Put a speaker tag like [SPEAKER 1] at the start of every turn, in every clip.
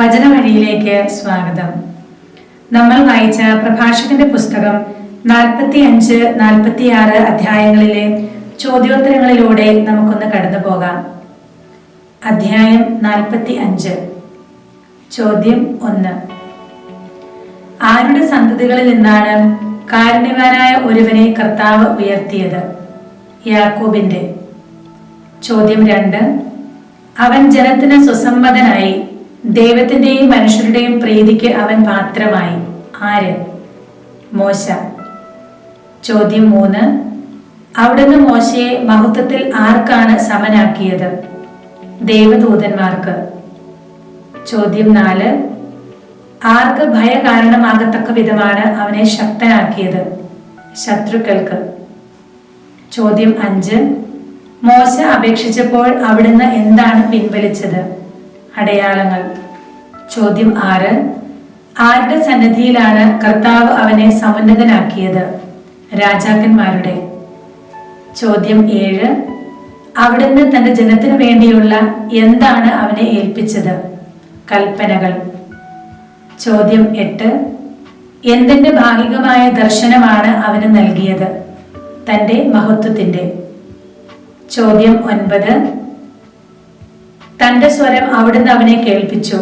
[SPEAKER 1] വചനവഴിയിലേക്ക് സ്വാഗതം. നമ്മൾ വായിച്ച പ്രഭാഷകന്റെ പുസ്തകം നാൽപ്പത്തി അഞ്ച് നാൽപ്പത്തി ആറ് അധ്യായങ്ങളിലെ ചോദ്യോത്തരങ്ങളിലൂടെ നമുക്കൊന്ന് കടന്നു പോകാം അധ്യായം നാൽപ്പത്തി അഞ്ച് ചോദ്യം ഒന്ന്. ആരുടെ സന്തതികളിൽ നിന്നാണ് കാരുണ്യവാനായ ഒരുവനെ കർത്താവ് ഉയർത്തിയത്? യാക്കോബിന്റെ. ചോദ്യം രണ്ട്. അവൻ ജനത്തിന് സുസമ്മതനായി ദൈവത്തിന്റെയും മനുഷ്യരുടെയും പ്രീതിക്ക് അവൻ പാത്രമായി. ആര്? മോശ. ചോദ്യം മൂന്ന്. അവിടുന്ന് മോശയെ മഹത്വത്തിൽ ആർക്കാണ് സമനാക്കിയത്? ദേവദൂതന്മാർക്ക്. ചോദ്യം നാല്. ആർക്ക് ഭയ കാരണമാകത്തക്ക വിധമാണ് അവനെ ശക്തനാക്കിയത്? ശത്രുക്കൾക്ക്. ചോദ്യം അഞ്ച്. മോശ അപേക്ഷിച്ചപ്പോൾ അവിടുന്ന് എന്താണ് പിൻവലിച്ചത്? അടയാളങ്ങൾ. ചോദ്യം ആറ്. ആരുടെ സന്നദ്ധിയിലാണ് കർത്താവ് അവനെ സമുന്നതനാക്കിയത്? രാജാക്കന്മാരുടെ. ചോദ്യം ഏഴ്. അവിടുന്ന് തന്റെ ജനത്തിനു വേണ്ടിയുള്ള എന്താണ് അവനെ ഏൽപ്പിച്ചത്? കൽപ്പനകൾ. ചോദ്യം എട്ട്. എന്തിന്റെ ഭാഗികമായ ദർശനമാണ് അവന് നൽകിയത്? തന്റെ മഹത്വത്തിന്റെ. ചോദ്യം ഒൻപത്. തന്റെ സ്വരം അവിടുന്ന് അവനെ കേൾപ്പിച്ചു.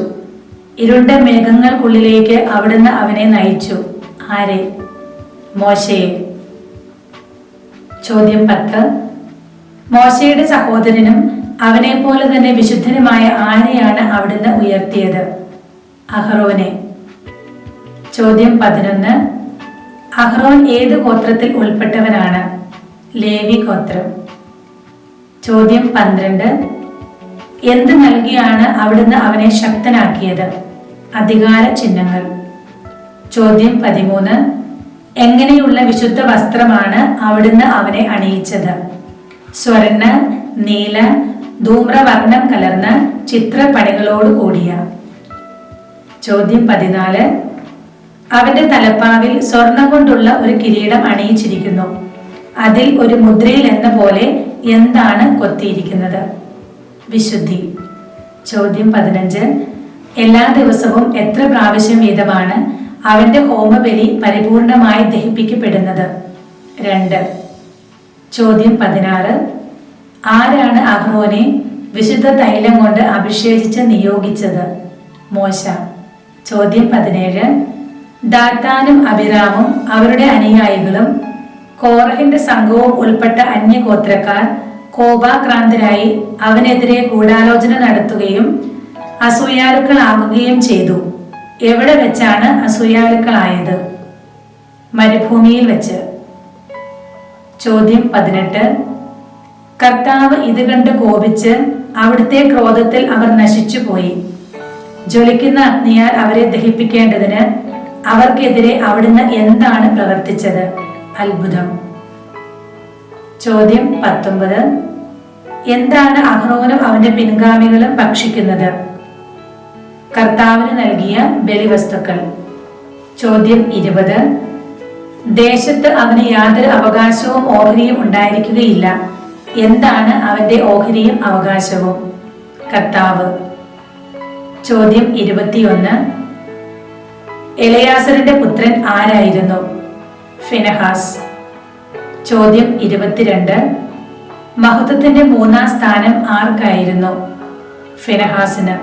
[SPEAKER 1] ഇരുണ്ട മേഘങ്ങൾക്കുള്ളിലേക്ക് അവിടുന്ന് അവനെ നയിച്ചു. ആരെ? മോശയെ. ചോദ്യം പത്ത്. മോശയുടെ സഹോദരനും അവനെ പോലെ തന്നെ വിശുദ്ധനുമായ ആരെയാണ് അവിടുന്ന് ഉയർത്തിയത്? അഹ്റോനെ. ചോദ്യം പതിനൊന്ന്. അഹ്റോൻ ഏത് ഗോത്രത്തിൽ ഉൾപ്പെട്ടവനാണ്? ലേവി ഗോത്രം. ചോദ്യം പന്ത്രണ്ട്. എന്ത് നൽകിയാണ് അവിടുന്ന് അവനെ ശക്തനാക്കിയത്? അധികാര ചിഹ്നങ്ങൾ. ചോദ്യം പതിമൂന്ന്. എങ്ങനെയുള്ള വിശുദ്ധ വസ്ത്രമാണ് അവിടുന്ന് അവനെ അണിയിച്ചത്? സ്വർണ നീല ധൂമ്രവർണം കലർന്ന ചിത്രപ്പണികളോട് കൂടിയ. ചോദ്യം പതിനാല്. അവന്റെ തലപ്പാവിൽ സ്വർണം കൊണ്ടുള്ള ഒരു കിരീടം അണിയിച്ചിരിക്കുന്നു. അതിൽ ഒരു മുദ്രയിൽ എന്ന പോലെ എന്താണ് കൊത്തിയിരിക്കുന്നത്? വിശുദ്ധി. ചോദ്യം പതിനഞ്ച്. എല്ലാ ദിവസവും എത്ര പ്രാവശ്യം വീതമാണ് അവന്റെ ഹോമബലി പരിപൂർണമായി ദഹിപ്പിക്കപ്പെടുന്നത്? രണ്ട്. ചോദ്യം പതിനാറ്. ആരാണ് അഹ്റോനെ വിശുദ്ധ തൈലം കൊണ്ട് അഭിഷേചിച്ച് നിയോഗിച്ചത്? മോശ. ചോദ്യം പതിനേഴ്. ദാത്താനും അഭിരാമും അവരുടെ അനുയായികളും കോറഹിന്റെ സംഘവും ഉൾപ്പെട്ട അന്യഗോത്രക്കാർ കോപാക്രാന്തരായി അവനെതിരെ ഗൂഢാലോചന നടത്തുകയും അസൂയാലുക്കളാകുകയും ചെയ്തു. എവിടെ വെച്ചാണ് അസൂയാലുക്കളായത്? മരുഭൂമിയിൽ വെച്ച്. ചോദ്യം പതിനെട്ട്. കർത്താവ് ഇത് കണ്ട് കോപിച്ച് അവിടുത്തെ ക്രോധത്തിൽ അവർ നശിച്ചുപോയി. ജ്വലിക്കുന്ന അഗ്നിയാൽ അവരെ ദഹിപ്പിക്കേണ്ടതിന് അവർക്കെതിരെ അവിടുന്ന് എന്താണ് പ്രവർത്തിച്ചത്? അത്ഭുതം. ചോദ്യം പത്തൊമ്പത്. എന്താണ് അഹ്റോനും അവന്റെ പിൻഗാമികളും ഭക്ഷിക്കുന്നത്? കർത്താവിന് നൽകിയ ബലിവസ്തുക്കൾ. ചോദ്യം ഇരുപത്. ദേശത്ത് അവന് യാതൊരു അവകാശവും ഓഹരിയും ഉണ്ടായിരിക്കുകയില്ല. എന്താണ് അവന്റെ ഓഹരിയും അവകാശവും? കർത്താവ്. ചോദ്യം ഇരുപത്തിയൊന്ന്. എലയാസറിന്റെ പുത്രൻ ആരായിരുന്നു? ഫിനഹാസ്. ചോദ്യം ഇരുപത്തിരണ്ട്. മഹത്വത്തിന്റെ മൂന്നാം സ്ഥാനം ആർക്കായിരുന്നു? ഫിനഹാസിന്.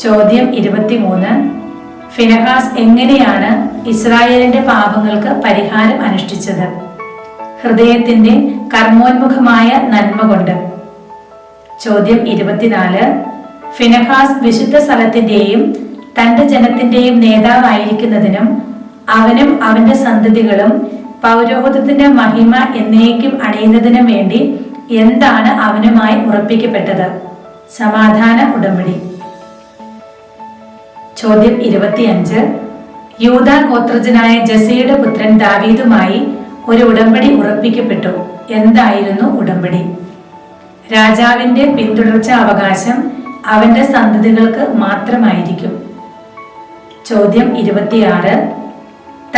[SPEAKER 1] ചോദ്യം ഇരുപത്തിമൂന്ന്. ഫിനഹാസ് എങ്ങനെയാണ് ഇസ്രായേലിന്റെ പാപങ്ങൾക്ക് പരിഹാരം അനുഷ്ഠിച്ചത്? ഹൃദയത്തിന്റെ കർമ്മോന്മുഖമായ നന്മ കൊണ്ട്. ചോദ്യം ഇരുപത്തിനാല്. ഫിനഹാസ് വിശുദ്ധ സ്ഥലത്തിന്റെയും തന്റെ ജനത്തിന്റെയും നേതാവായിരിക്കുന്നതിനും അവനും അവന്റെ സന്തതികളും പൗരോഹിതത്തിന്റെ മഹിമ എന്നേക്കും അണിയുന്നതിനും വേണ്ടി എന്താണ് അവനുമായി ഉറപ്പിക്കപ്പെട്ടത്? സമാധാന ഉടമ്പടി. ചോദ്യം ഇരുപത്തിയഞ്ച്. യൂത ഗോത്രജനായ ജസയുടെ പുത്രൻ ദാവീദുമായി ഒരു ഉടമ്പടി ഉറപ്പിക്കപ്പെട്ടു. എന്തായിരുന്നു ഉടമ്പടി? രാജാവിന്റെ പിന്തുടർച്ച അവകാശം അവന്റെ സന്തതികൾക്ക് മാത്രമായിരിക്കും. ചോദ്യം ഇരുപത്തിയാറ്.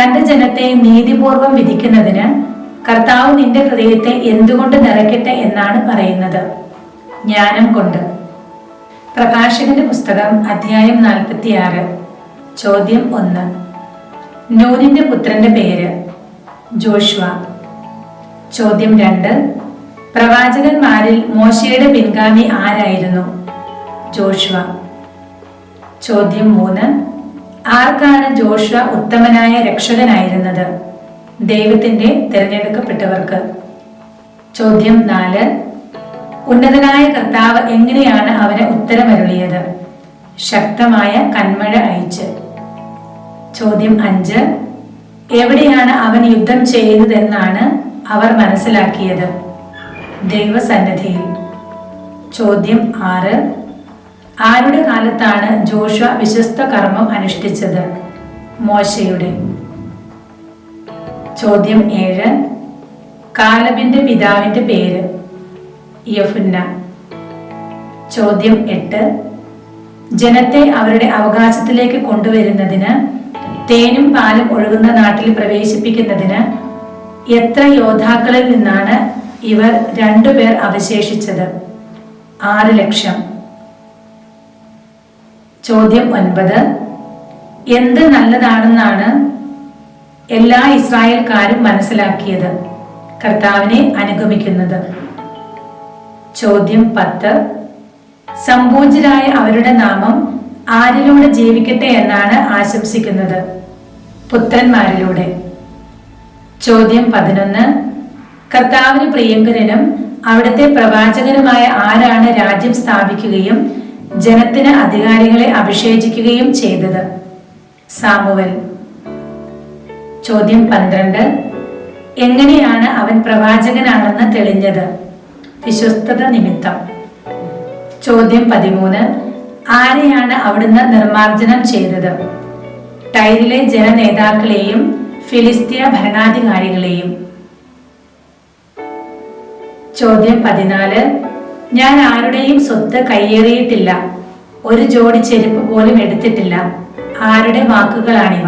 [SPEAKER 1] തന്റെ ജനത്തെ നീതിപൂർവം വിധിക്കുന്നതിന് കർത്താവ് നിന്റെ ഹൃദയത്തെ എന്തുകൊണ്ട് നിറയ്ക്കട്ടെ എന്നാണ് പറയുന്നത്. ജ്ഞാനം കൊണ്ട്. പ്രഭാഷകന്റെ പുസ്തകം അധ്യായം നാൽപ്പത്തിയാറ്. ചോദ്യം ഒന്ന്. നൂനിന്റെ പുത്രന്റെ പേര് ജോഷ്വ. ചോദ്യം രണ്ട്. പ്രവാചകന്മാരിൽ മോശയുടെ പിൻഗാമി ആരായിരുന്നു? ജോഷ്വ. ചോദ്യം മൂന്ന്. ആർക്കാണ് ജോഷ ഉത്തമനായ രക്ഷകനായിരുന്നത്? ദൈവത്തിന്റെ തിരഞ്ഞെടുക്കപ്പെട്ടവർക്ക്. ചോദ്യം നാല്. ഉന്നതനായ കർത്താവ് എങ്ങനെയാണ് അവന് ഉത്തരമരുളിയത്? ശക്തമായ കന്മഴ അയച്ച് ചോദ്യം അഞ്ച്. എവിടെയാണ് അവൻ യുദ്ധം ചെയ്തതെന്നാണ് അവർ മനസ്സിലാക്കിയത്? ദൈവസന്നിധിയിൽ. ചോദ്യം ആറ്. ആരുടെ കാലത്താണ് ജോഷ വിശ്വസ്ത കർമ്മം അനുഷ്ഠിച്ചത്? മോശയുടെ. ചോദ്യം ഏഴ്. കാലബിന്റെ പിതാവിന്റെ പേര്. യഫുന്ന ചോദ്യം എട്ട്. ജനത്തെ അവരുടെ അവകാശത്തിലേക്ക് കൊണ്ടുവരുന്നതിന് തേനും പാലും ഒഴുകുന്ന നാട്ടിൽ പ്രവേശിപ്പിക്കുന്നതിന് എത്ര യോദ്ധാക്കളിൽ നിന്നാണ് ഇവർ രണ്ടുപേർ അവശേഷിച്ചത്? ആറ് ലക്ഷം. ചോദ്യം ഒൻപത്. എന്ത് നല്ലതാണെന്നാണ് എല്ലാ ഇസ്രായേൽക്കാരും മനസ്സിലാക്കിയത്. കർത്താവിനെ അനുഗമിക്കുന്നത്. ചോദ്യം പത്ത്. സമ്പൂജ്യരായ അവരുടെ നാമം ആരിലൂടെ ജീവിക്കട്ടെ എന്നാണ് ആശംസിക്കുന്നത്? പുത്രന്മാരിലൂടെ. ചോദ്യം പതിനൊന്ന്. കർത്താവിന് പ്രിയങ്കരനും അവിടുത്തെ പ്രവാചകനുമായ ആരാണ് രാജ്യം സ്ഥാപിക്കുകയും ജനത്തിന് അധികാരികളെ അഭിഷേചിക്കുകയും ചെയ്തത്. സാമുവൽ. ചോദ്യം പന്ത്രണ്ട്. എങ്ങനെയാണ് അവൻ പ്രവാചകനാണെന്ന് തെളിഞ്ഞത്? വിശ്വസ്തത നിമിത്തം. ചോദ്യം പതിമൂന്ന്. ആരെയാണ് അവിടുന്ന് നിർമാർജനം ചെയ്തത്? ടൈറിലെ ജനനേതാക്കളെയും ഫിലിസ്തീയ ഭരണാധികാരികളെയും. ചോദ്യം പതിനാല്. ഞാൻ ആരുടെയും സ്വത്ത് കയ്യേറിയിട്ടില്ല. ഒരു ജോഡി ചെരുപ്പ് പോലും എടുത്തിട്ടില്ല. ആരുടെ വാക്കുകളാണിവ?